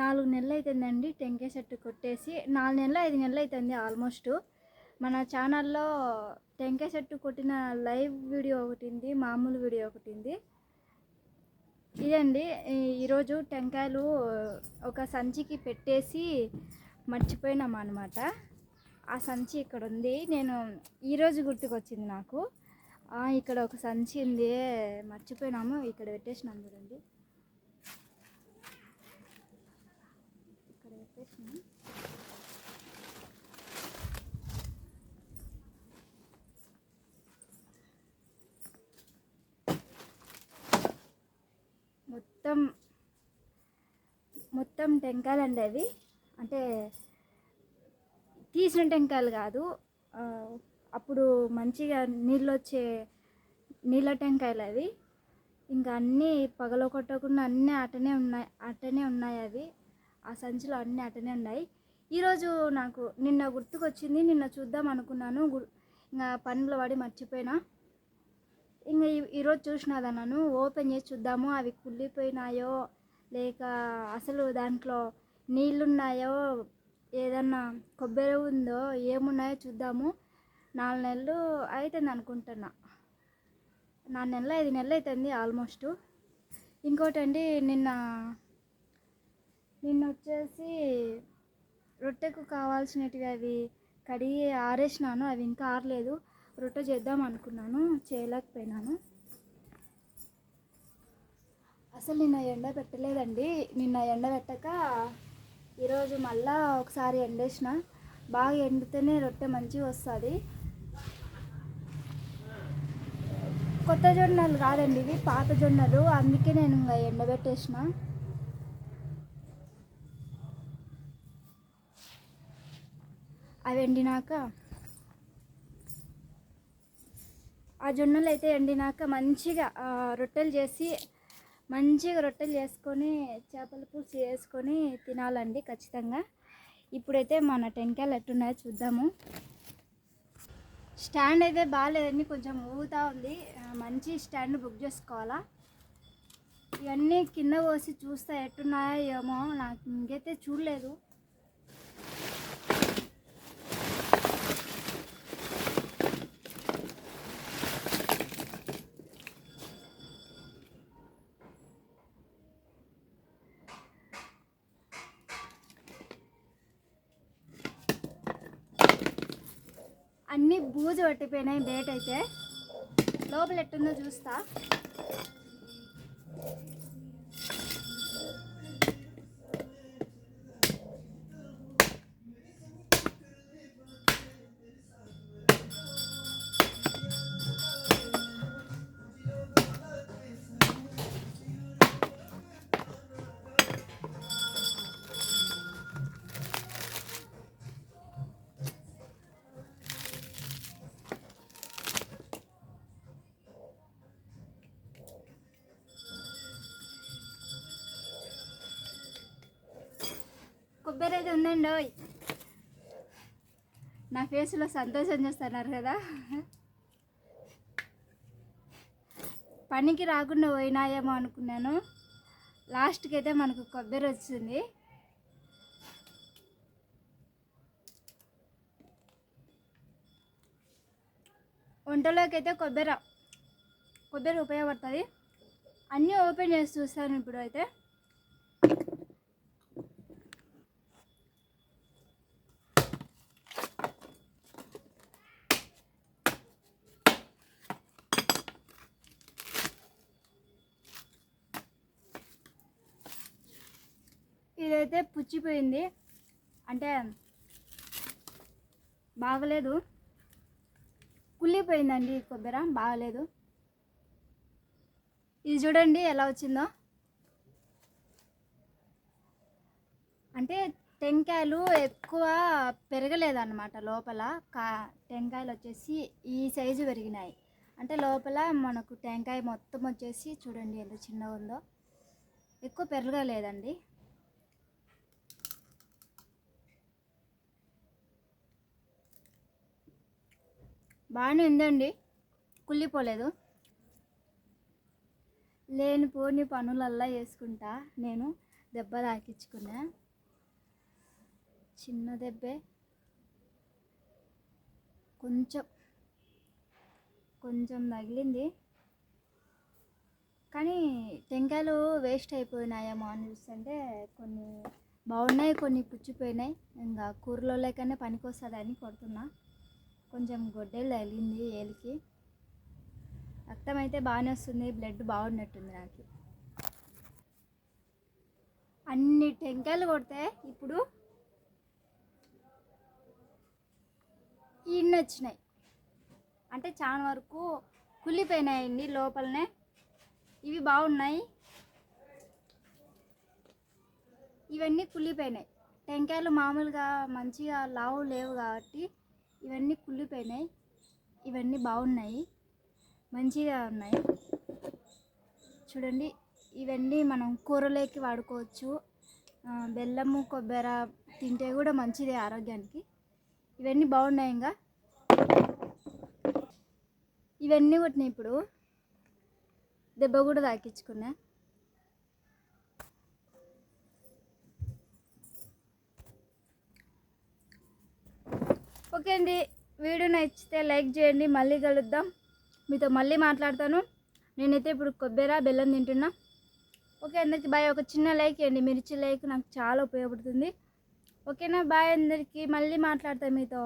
నాలుగు నెలలు అవుతుందండి టెంకాయ చెట్టు కొట్టేసి. నాలుగు నెలలు ఐదు నెలలు అవుతుంది ఆల్మోస్ట్. మన ఛానల్లో టెంకాయ చెట్టు కొట్టిన లైవ్ వీడియో ఒకటి ఉంది మామూలు వీడియో ఒకటి ఉంది ఇదండి ఈరోజు టెంకాయలు ఒక సంచికి పెట్టేసి మర్చిపోయినాం అనమాట ఆ సంచి ఇక్కడ ఉంది నేను ఈరోజు గుర్తుకొచ్చింది నాకు. ఇక్కడ ఒక సంచి ఉంది మర్చిపోయినాము. ఇక్కడ పెట్టేసినాం చూడండి ఇక్కడ పెట్టేసినాం మొత్తం మొత్తం టెంకాయలండి అవి. అంటే తీసిన టెంకాయలు కాదు. అప్పుడు మంచిగా నీళ్ళు వచ్చే నీళ్ళ టెంకాయలు అవి. ఇంకా అన్నీ పగల కొట్టకుండా అన్నీ అటనే ఉన్నాయి అటనే ఉన్నాయి అవి. ఆ సంచిలో అన్నీ అటనే ఉన్నాయి. ఈరోజు నాకు నిన్న గుర్తుకొచ్చింది నిన్న చూద్దాం అనుకున్నాను ఇంకా పనులు పడి మర్చిపోయినా. ఇంకా ఈ- ఈరోజు చూసినాదా నన్ను ఓపెన్ చేసి చూద్దాము అవి కుళ్ళిపోయినాయో లేక అసలు దాంట్లో నీళ్ళున్నాయో ఏదన్నా కొబ్బరి ఉందో ఏమున్నాయో చూద్దాము. నాలుగు నెలలు అవుతుంది అనుకుంటున్నా. నాలుగు నెలలు ఐదు నెలలు అవుతుంది ఆల్మోస్ట్. ఇంకోటి అండి నిన్న నిన్న వచ్చేసి రొట్టెకు కావాల్సినవి అవి కడిగి ఆరేసినాను అవి ఇంకా ఆరలేదు. రొట్టె చేద్దాం అనుకున్నాను చేయలేకపోయినాను. అసలు నిన్న ఎండ పెట్టలేదండి. నిన్న ఎండ పెట్టక ఈరోజు మళ్ళా ఒకసారి ఎండేసిన. బాగా ఎండితేనే రొట్టె మంచిగా వస్తుంది. కొత్త జొన్నలు కాదండి ఇవి పాత జొన్నలు. అందుకే నేను ఇంకా ఎండబెట్టేసిన. అవి ఎండినాక ఆ జొన్నలు అయితే ఎండినాక మంచిగా రొట్టెలు చేసి మంచిగా రొట్టెలు చేసుకొని చేపల పులుసు చేసుకొని తినాలండి ఖచ్చితంగా. ఇప్పుడైతే మన టెంకాయలు ఎట్టున్నాయో చూద్దాము. స్టాండ్ అయితే బాగాలేదండి కొంచెం ఊగుతూ ఉంది. మంచి స్టాండ్ బుక్ చేసుకోవాలా? ఇవన్నీ కింద పోసి చూస్తే ఎట్టున్నాయో ఏమో నాకు ఇంకైతే చూడలేదు. అన్నీ బూజు పట్టిపోయినాయి బేట్ అయితే. లోపల ఎట్టుందో చూస్తా. కొబ్బరి అయితే ఉందండి ఓయ్. నా ఫేస్లో సంతోషం చేస్తున్నారు కదా. పనికి రాకుండా పోయినాయేమో అనుకున్నాను. లాస్ట్కి అయితే మనకు కొబ్బరి వచ్చింది. వంటలోకి అయితే కొబ్బరి కొబ్బరి ఉపయోగపడుతుంది. అన్నీ ఓపెన్ చేసి చూస్తాను ఇప్పుడు అయితే. ఇదైతే పుచ్చిపోయింది. అంటే బాగలేదు. కుళ్ళిపోయిందండి కొబ్బరి బాగలేదు. ఇది చూడండి ఎలా వచ్చిందో. అంటే టెంకాయలు ఎక్కువ పెరగలేదన్నమాట లోపల. కా టెంకాయలు వచ్చేసి ఈ సైజు పెరిగినాయి. అంటే లోపల మనకు టెంకాయ మొత్తం వచ్చేసి చూడండి ఎంత చిన్నగా ఉందో. ఎక్కువ పెరగలేదండి. బాగానే ఉందండి. కుళ్ళిపోలేదు. లేనిపోని పనులల్లా చేసుకుంటా నేను దెబ్బ తాకించుకున్నా చిన్న దెబ్బే. కొంచెం కొంచెం తగిలింది. కానీ టెంకాయలు వేస్ట్ అయిపోయినాయేమో అని చూస్తుంటే కొన్ని బాగున్నాయి కొన్ని పుచ్చిపోయినాయి. ఇంకా కూరలో లేకనే పనికొస్తుందని కొడుతున్నా. కొంచెం గొడ్డలు తగిలింది ఏలికి. రక్తం అయితే బాగానే వస్తుంది బ్లడ్ బాగున్నట్టుంది నాకు. అన్ని టెంకాయలు కొడితే ఇప్పుడు ఇన్ని వచ్చినాయి. అంటే చాలా వరకు కుళ్ళిపోయినాయండి లోపలనే. ఇవి బాగున్నాయి. ఇవన్నీ కుళ్ళిపోయినాయి. టెంకాయలు మామూలుగా మంచిగా లావు లేవు కాబట్టి ఇవన్నీ కుళ్ళిపోయినాయి. ఇవన్నీ బాగున్నాయి. మంచిగా ఉన్నాయి. చూడండి ఇవన్నీ మనం కూరలోకి వాడుకోవచ్చు. బెల్లము కొబ్బరి తింటే కూడా మంచిది ఆరోగ్యానికి. ఇవన్నీ బాగున్నాయి ఇంకా. ఇవన్నీ కొట్టినాయి ఇప్పుడు. దెబ్బ కూడా తాకించుకున్నా. ఓకే అండి. వీడియో నచ్చితే లైక్ చేయండి. మళ్ళీ కలుద్దాం. మీతో మళ్ళీ మాట్లాడతాను. నేనైతే ఇప్పుడు కొబ్బరి బెల్లం తింటున్నా. ఓకే అందరికీ బాయ్. ఒక చిన్న లైక్ ఇవ్వండి మీరు ఇచ్చే లైక్ నాకు చాలా ఉపయోగపడుతుంది. ఓకేనా? బాయ్ అందరికీ. మళ్ళీ మాట్లాడతాను మీతో.